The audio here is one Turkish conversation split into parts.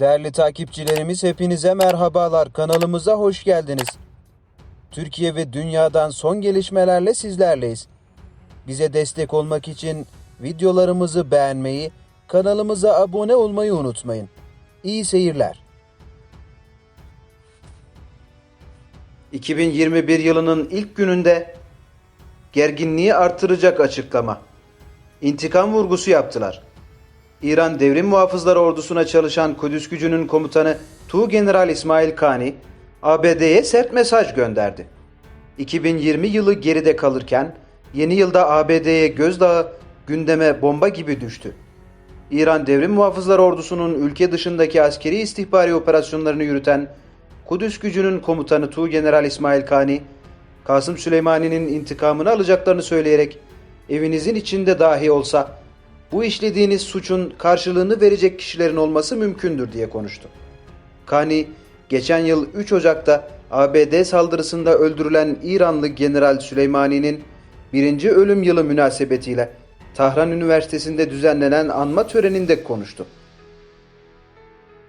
Değerli takipçilerimiz hepinize merhabalar. Kanalımıza hoş geldiniz. Türkiye ve dünyadan son gelişmelerle sizlerleyiz. Bize destek olmak için videolarımızı beğenmeyi, kanalımıza abone olmayı unutmayın. İyi seyirler. 2021 yılının ilk gününde gerginliği artıracak açıklama. İntikam vurgusu yaptılar. İran Devrim Muhafızları Ordusu'na çalışan Kudüs gücünün komutanı Tuğgeneral İsmail Kani, ABD'ye sert mesaj gönderdi. 2020 yılı geride kalırken yeni yılda ABD'ye gözdağı gündeme bomba gibi düştü. İran Devrim Muhafızları Ordusu'nun ülke dışındaki askeri istihbari operasyonlarını yürüten Kudüs gücünün komutanı Tuğgeneral İsmail Kani, Kasım Süleymani'nin intikamını alacaklarını söyleyerek evinizin içinde dahi olsa bu işlediğiniz suçun karşılığını verecek kişilerin olması mümkündür diye konuştu. Kani, geçen yıl 3 Ocak'ta ABD saldırısında öldürülen İranlı General Süleymani'nin birinci ölüm yılı münasebetiyle Tahran Üniversitesi'nde düzenlenen anma töreninde konuştu.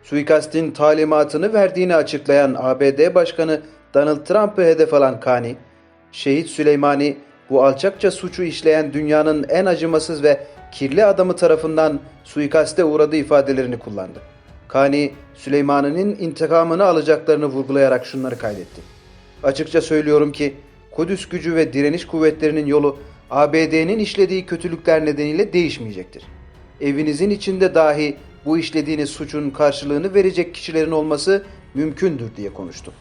Suikastin talimatını verdiğini açıklayan ABD Başkanı Donald Trump'ı hedef alan Kani, Şehit Süleymani bu alçakça suçu işleyen dünyanın en acımasız ve kirli adamı tarafından suikaste uğradığı ifadelerini kullandı. Kani, Süleymani'nin intikamını alacaklarını vurgulayarak şunları kaydetti. Açıkça söylüyorum ki Kudüs gücü ve direniş kuvvetlerinin yolu ABD'nin işlediği kötülükler nedeniyle değişmeyecektir. Evinizin içinde dahi bu işlediğiniz suçun karşılığını verecek kişilerin olması mümkündür diye konuştu.